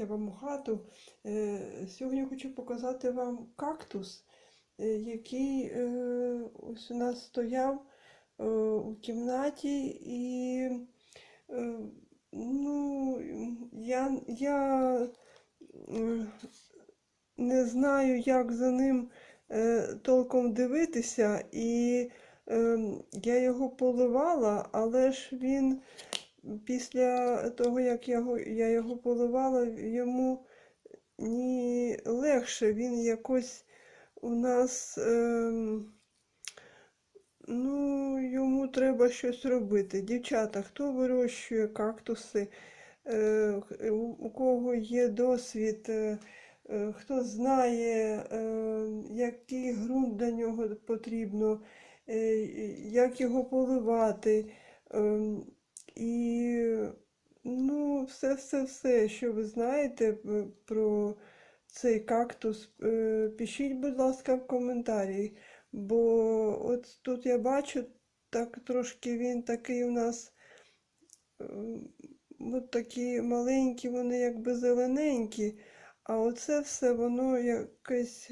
я вам у хату. Е, Сьогодні хочу показати вам кактус, е, який е, ось у нас стояв у кімнаті, і ну, я, я не знаю, як за ним толком дивитися, і я його поливала, але ж він після того, як я його, поливала, йому ні легше, він якось у нас, ем, ну, йому треба щось робити. Дівчата, хто вирощує кактуси, е, у, кого є досвід, е, е, хто знає, е, який ґрунт для нього потрібно, е, як його поливати. ем, і ну, все, все, все, що ви знаєте про цей кактус, е, пишіть, будь ласка, в коментарі. Бо от тут я бачу, так трошки він такий у нас, е, от такі маленькі, вони якби зелененькі, а оце все воно якесь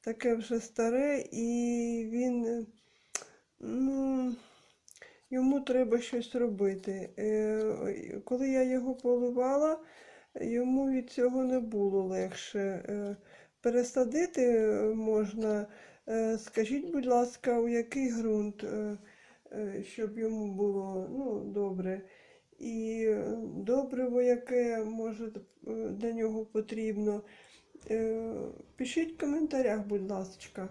таке вже старе, і він, е. Йому треба щось робити. Е, Коли я його поливала, йому від цього не було легше. Е, Пересадити можна. Е, Скажіть, будь ласка, у який ґрунт, щоб йому було ну, добре. І добриво, яке може для нього потрібно. Пишіть в коментарях, будь ласка.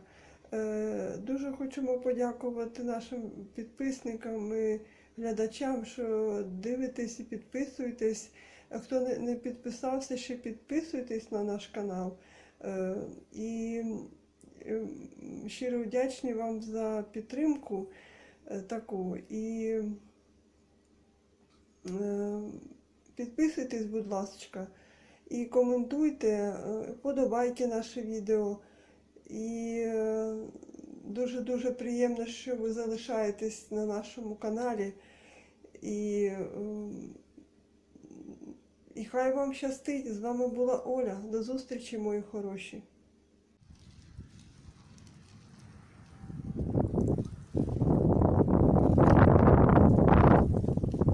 Е, Дуже хочемо подякувати нашим підписникам і глядачам, що дивитесь і підписуєтесь. Хто не підписався, ще підписуйтесь на наш канал. Е, І е, щиро вдячні вам за підтримку таку. І підписуйтесь, будь ласка, і коментуйте, подобайте наше відео. І дуже-дуже приємно, що ви залишаєтесь на нашому каналі. І, ем, і хай вам щастить. З вами була Оля. До зустрічі, мої хороші.